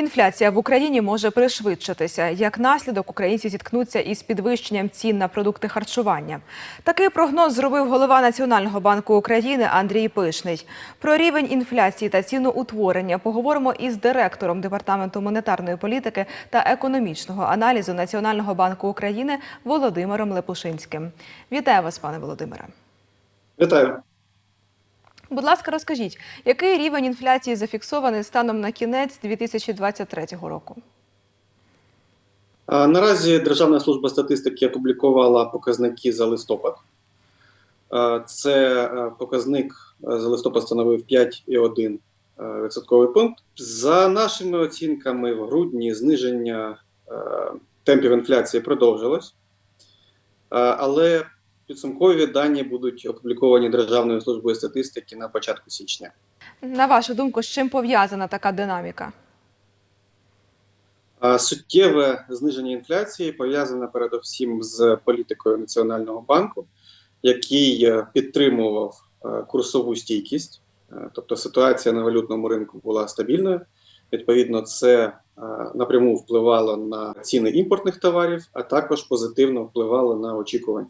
Інфляція в Україні може пришвидшитися. Як наслідок, українці зіткнуться із підвищенням цін на продукти харчування. Такий прогноз зробив голова Національного банку України Андрій Пишний. Про рівень інфляції та ціноутворення поговоримо із директором департаменту монетарної політики та економічного аналізу Національного банку України Володимиром Лепушинським. Вітаю вас, пане Володимире. Вітаю. Будь ласка, розкажіть, який рівень інфляції зафіксований станом на кінець 2023 року? Наразі Державна служба статистики опублікувала показники за листопад. Це е, показник е, за листопад становив 5,1 е, відсотковий пункт. За нашими оцінками, в грудні зниження темпів інфляції продовжилось, але підсумкові дані будуть опубліковані Державною службою статистики на початку січня. На вашу думку, з чим пов'язана така динаміка? Суттєве зниження інфляції пов'язане передусім з політикою Національного банку, який е, підтримував е, курсову стійкість, Е, тобто ситуація на валютному ринку була стабільною. Відповідно, це напряму впливало на ціни імпортних товарів, а також позитивно впливало на очікування.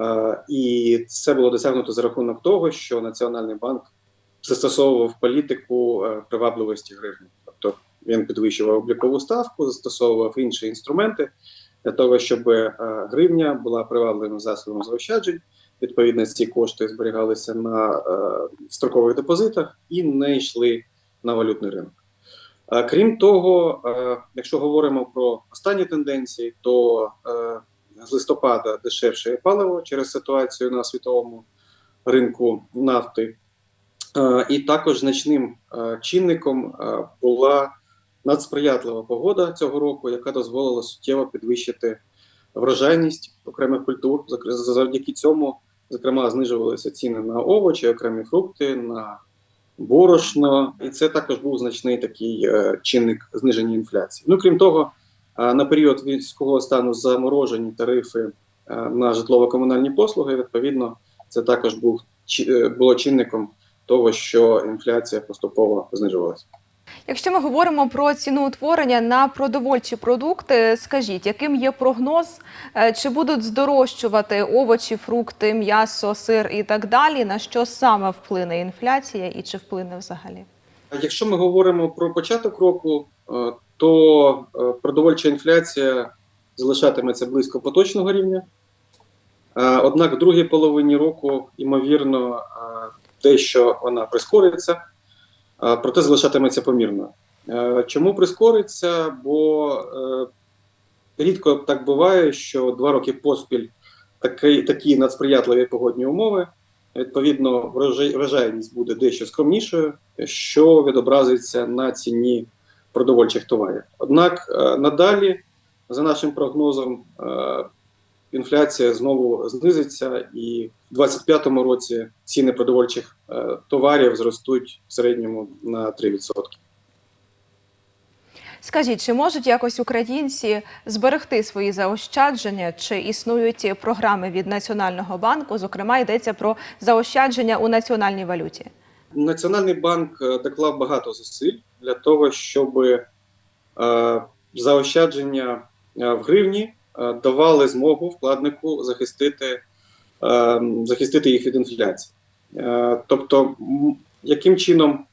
Е, І це було досягнуто за рахунок того, що Національний банк застосовував політику е, привабливості гривні. Тобто він підвищував облікову ставку, застосовував інші інструменти для того, щоб е, гривня була привабливим засобом заощаджень. Відповідно, ці кошти зберігалися на строкових депозитах і не йшли на валютний ринок. Крім того, якщо говоримо про останні тенденції, то з листопада дешевше паливо через ситуацію на світовому ринку нафти. Е, І також значним е, чинником е, була надсприятлива погода цього року, яка дозволила суттєво підвищити врожайність окремих культур. Завдяки цьому, зокрема, знижувалися ціни на овочі, окремі фрукти, на борошно, і це також був значний такий чинник зниження інфляції. Ну крім того, на період військового стану заморожені тарифи е, на житлово-комунальні послуги. Відповідно, це також був е, було чинником того, що інфляція поступово знижувалася. Якщо ми говоримо про ціноутворення на продовольчі продукти, скажіть, яким є прогноз, Е, чи будуть здорожчувати овочі, фрукти, м'ясо, сир і так далі? На що саме вплине інфляція і чи вплине взагалі? Якщо ми говоримо про початок року, то е, продовольча інфляція залишатиметься близько поточного рівня. Е, Однак в другій половині року, ймовірно, е, дещо вона прискориться, проте залишатиметься помірною. Е, Чому прискориться? Бо рідко так буває, що два роки поспіль такі, такі надсприятливі погодні умови. Відповідно, врожай- врожайність буде дещо скромнішою, що відобразиться на ціні продовольчих товарів. Однак е, надалі, за нашим прогнозом, е, інфляція знову знизиться, і в 2025 році ціни продовольчих е, товарів зростуть в середньому на 3%. Скажіть, чи можуть якось українці зберегти свої заощадження? Чи існують програми від Національного банку? Зокрема, йдеться про заощадження у національній валюті. Національний банк е, доклав багато зусиль для того, щоб е, заощадження е, в гривні давали змогу вкладнику захистити, захистити їх від інфляції. Тобто, яким чином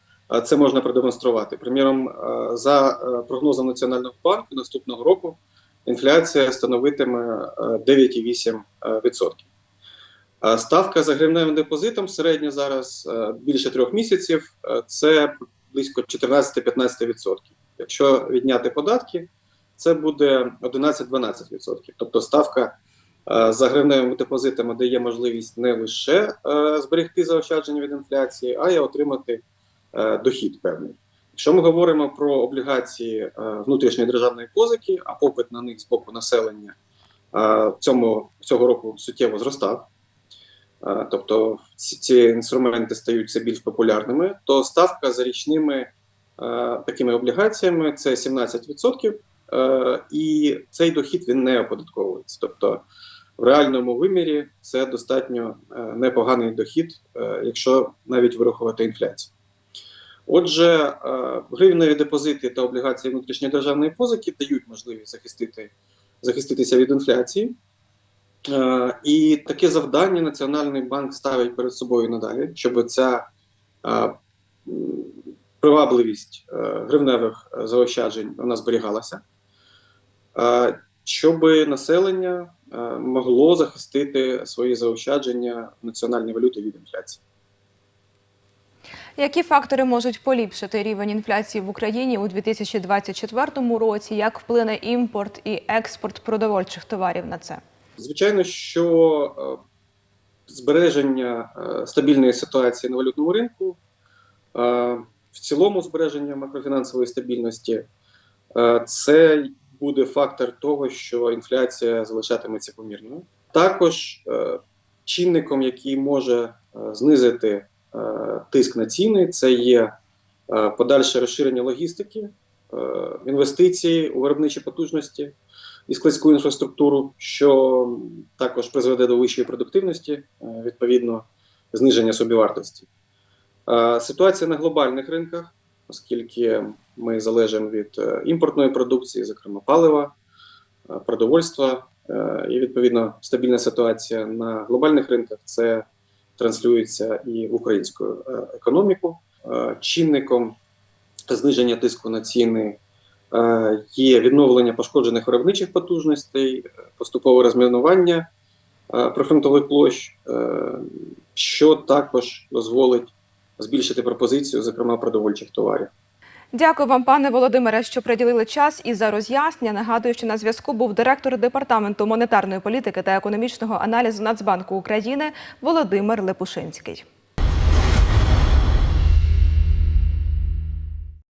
це можна продемонструвати? Приміром, за прогнозом Національного банку наступного року інфляція становитиме е, 9,8%. Е, Ставка за гривневим депозитом середня зараз е, більше трьох місяців е, це близько 14-15%. Якщо відняти податки, це буде 11-12%. Тобто ставка за гривневими депозитами дає можливість не лише зберегти заощадження від інфляції, а й отримати дохід певний. Якщо ми говоримо про облігації внутрішньої державної позики, а попит на них з боку населення цього року суттєво зростав. Е, тобто ці, ці інструменти стають все більш популярними, то ставка за річними е, такими облігаціями це 17%, е, і цей дохід він не оподатковується. Тобто в реальному вимірі це достатньо непоганий дохід, якщо навіть вирахувати інфляцію. Отже, гривневі депозити та облігації внутрішньої державної позики дають можливість захистити, захиститися від інфляції. Е, І таке завдання Національний банк ставить перед собою надалі, щоб ця е, привабливість е, гривневих заощаджень вона зберігалася, щоб населення могло захистити свої заощадження національної валюти від інфляції. Які фактори можуть поліпшити рівень інфляції в Україні у 2024 році? Як вплине імпорт і експорт продовольчих товарів на це? Звичайно, що е, збереження е, стабільної ситуації на валютному ринку, е, в цілому збереження макрофінансової стабільності, це буде фактор того, що інфляція залишатиметься помірною. Також чинником, який може знизити тиск на ціни, це є подальше розширення логістики, інвестиції у виробничі потужності і складську інфраструктуру, що також призведе до вищої продуктивності, е, відповідно, зниження собівартості. Е, Ситуація на глобальних ринках, оскільки ми залежимо від е, імпортної продукції, зокрема палива, продовольства, і відповідно стабільна ситуація на глобальних ринках це транслюється і в українську економіку. Чинником зниження тиску на ціни є відновлення пошкоджених виробничих потужностей, е, поступове розмінування е, прифронтових площ, е, що також дозволить збільшити пропозицію, зокрема продовольчих товарів. Дякую вам, пане Володимире, що приділили час і за роз'яснення. Нагадую, що на зв'язку був директор департаменту монетарної політики та економічного аналізу Нацбанку України Володимир Лепушинський.